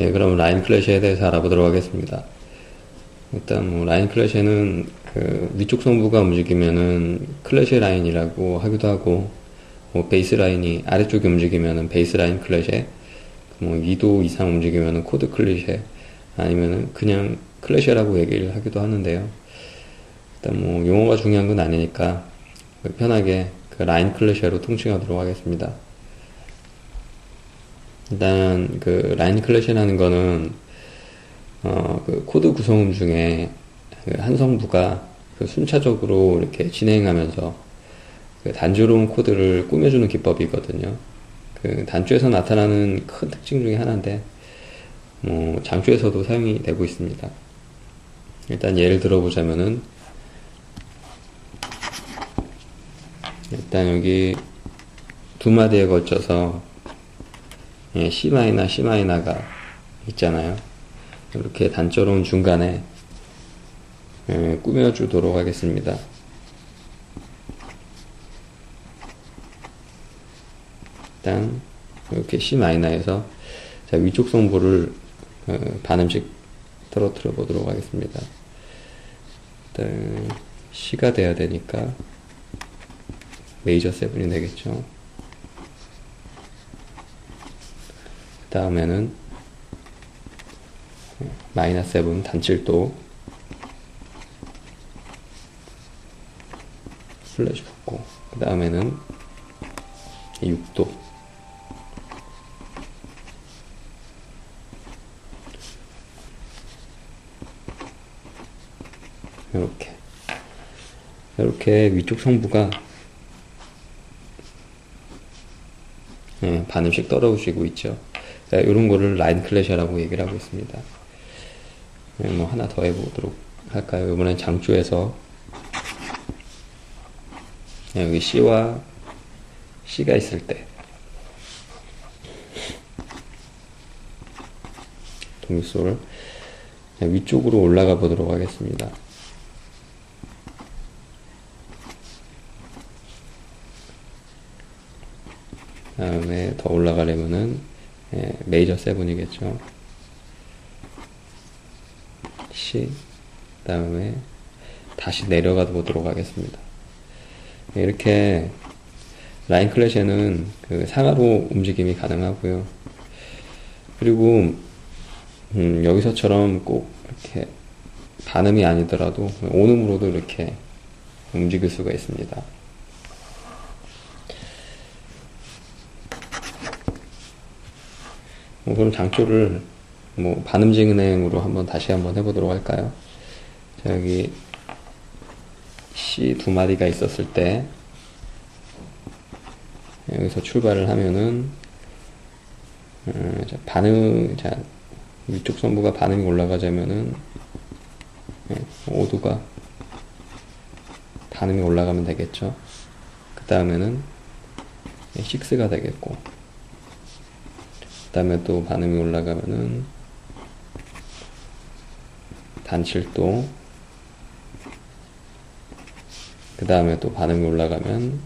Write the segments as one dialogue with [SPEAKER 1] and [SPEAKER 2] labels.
[SPEAKER 1] 예, 그럼 라인 클래시에 대해서 알아보도록 하겠습니다. 일단 뭐 라인 클래시는 그 위쪽 성부가 움직이면은 클래시 라인이라고 하기도 하고 뭐 베이스 라인이 아래쪽에 움직이면은 베이스 라인 클래시 뭐 2도 이상 움직이면은 코드 클래시 아니면은 그냥 클래시라고 얘기를 하기도 하는데요. 일단 뭐 용어가 중요한 건 아니니까 편하게 그 라인 클래시로 통칭하도록 하겠습니다. 일단 그 라인 클래시라는 거는 어 그 코드 구성음 중에 그 한 성부가 그 순차적으로 이렇게 진행하면서 그 단조로운 코드를 꾸며주는 기법이거든요. 그 단조에서 나타나는 큰 특징 중에 하나인데 뭐 장조에서도 사용이 되고 있습니다. 일단 예를 들어보자면은 일단 여기 두 마디에 걸쳐서 예, C 마이너, C 마이너가 있잖아요. 이렇게 단조로운 중간에 예, 꾸며주도록 하겠습니다. 일단 이렇게 C 마이너에서 자 위쪽 성보를 어, 반음씩 떨어뜨려 보도록 하겠습니다. 일단 C가 돼야 되니까 메이저 세븐이 되겠죠. 다음에는 마이너스 세븐 단칠도 슬래시 붙고 그 다음에는 6도 이렇게 이렇게 위쪽 성부가 예, 반음씩 떨어지고 있죠. 이런 거를 라인 클래셔라고 얘기를 하고 있습니다. 예, 뭐 하나 더 해보도록 할까요? 이번엔 장조에서 예, 여기 C와 C가 있을 때 동솔 예, 위쪽으로 올라가 보도록 하겠습니다. 다음에 더 올라가려면은 예, 메이저 세븐이겠죠. C 다음에 다시 내려가 보도록 하겠습니다. 예, 이렇게 라인 클래시에는 그 상하로 움직임이 가능하고요. 그리고 음, 여기서처럼 꼭 이렇게 반음이 아니더라도 온음으로도 이렇게 움직일 수가 있습니다. 그럼 장조를 뭐 반음진행으로 한번 다시 한번 해보도록 할까요? 자, 여기 C 두 마디가 있었을 때 여기서 출발을 하면은 음, 자, 반응 자 위쪽 선부가 반응이 올라가자면은 네, 5도가 반응이 올라가면 되겠죠. 그 다음에는 6가 되겠고 다음에 또 반응이 올라가면은 단칠도 그 다음에 또 반응이 올라가면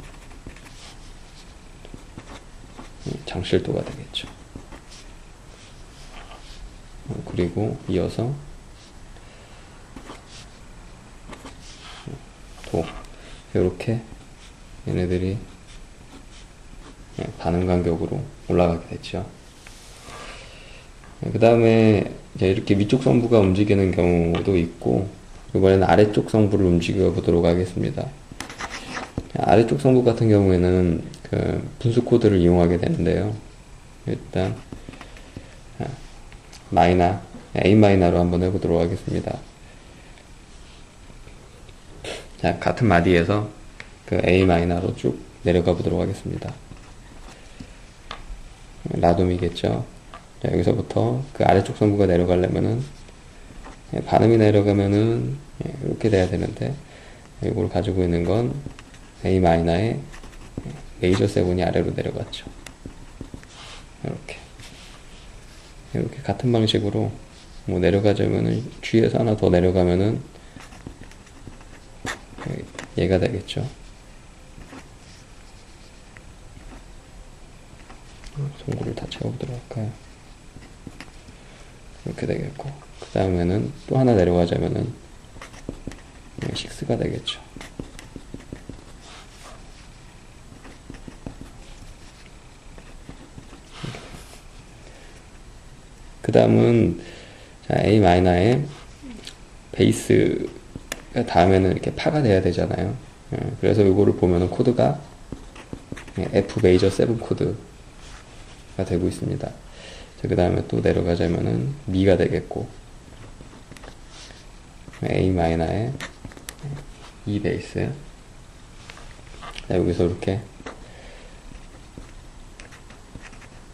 [SPEAKER 1] 장실도가 되겠죠. 그리고 이어서 도 이렇게 얘네들이 반응 간격으로 올라가게 됐죠. 그 다음에 이렇게 위쪽 성부가 움직이는 경우도 있고 이번에는 아래쪽 성부를 움직여 보도록 하겠습니다. 아래쪽 성부 같은 경우에는 그 분수 코드를 이용하게 되는데요. 일단 마이너 A 마이너로 한번 해보도록 하겠습니다. 자 같은 마디에서 그 A 마이너로 쭉 내려가 보도록 하겠습니다. 라돔이겠죠. 자, 여기서부터 그 아래쪽 성부가 내려가려면은 예, 반음이 내려가면은 예, 이렇게 돼야 되는데 이걸 가지고 있는 건 A 마이너의 메이저 세븐이 아래로 내려갔죠. 이렇게 이렇게 같은 방식으로 뭐 내려가자면은 G에서 하나 더 내려가면은 얘가 되겠죠. 송구를 다 채워보도록 할까요? 이렇게 되겠고 그 다음에는 또 하나 내려가자면은 6가 되겠죠. 그 다음은 A 마이너의 베이스가 다음에는 이렇게 파가 돼야 되잖아요. 예, 그래서 이거를 보면은 코드가 F 메이저 7 코드가 되고 있습니다. 그 다음에 또 내려가자면은 미가 되겠고 A 마이너의 E 베이스 자, 여기서 이렇게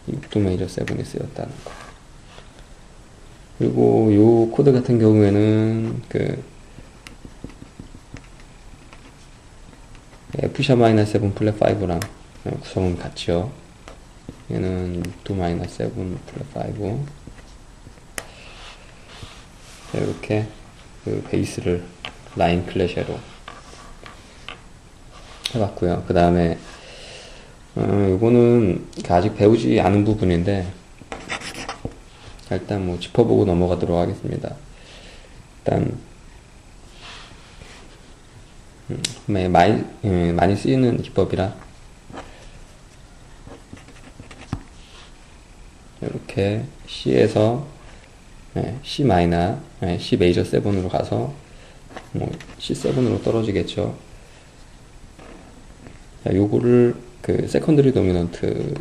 [SPEAKER 1] 6도 메이저 7이 쓰였다는 거 그리고 요 코드 같은 경우에는 그 F샵 마이너스 7 플랫 5랑 구성은 같죠. 얘는 6도 마이너스 7 플랫 5. 자, 이렇게 그 베이스를 라인 클래셰로 해봤고요. 그 다음에 어, 요거는 아직 배우지 않은 부분인데 일단 뭐 짚어보고 넘어가도록 하겠습니다. 일단 음, 네, 많이, 음, 많이 쓰이는 기법이라 이렇게 C에서 네, C 마이너, 네, C 메이저 7으로 가서 뭐 C7으로 떨어지겠죠. 자, 요거를 그 세컨드리 도미넌트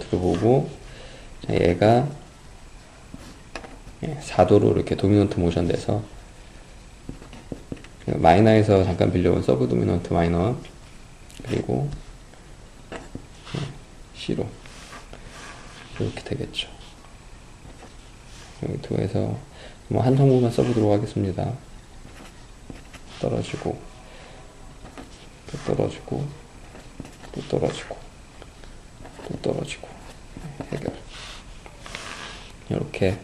[SPEAKER 1] 들어보고 자, 얘가 4도로 이렇게 도미넌트 모션 돼서 마이너에서 잠깐 빌려온 서브 도미넌트 마이너 그리고 C로 이렇게 되겠죠. 여기 뭐한 성분만 써보도록 하겠습니다. 떨어지고 또 떨어지고 또 떨어지고 또 떨어지고 해결 이렇게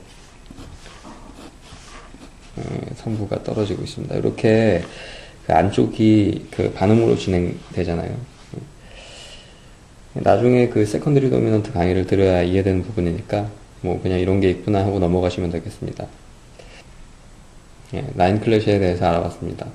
[SPEAKER 1] 성부가 떨어지고 있습니다. 이렇게 그 안쪽이 그 반음으로 진행되잖아요. 나중에 그 세컨드리 도미넌트 강의를 들어야 이해되는 부분이니까 뭐 그냥 이런 게 있구나 하고 넘어가시면 되겠습니다. 예, 라인 클래시에 대해서 알아봤습니다.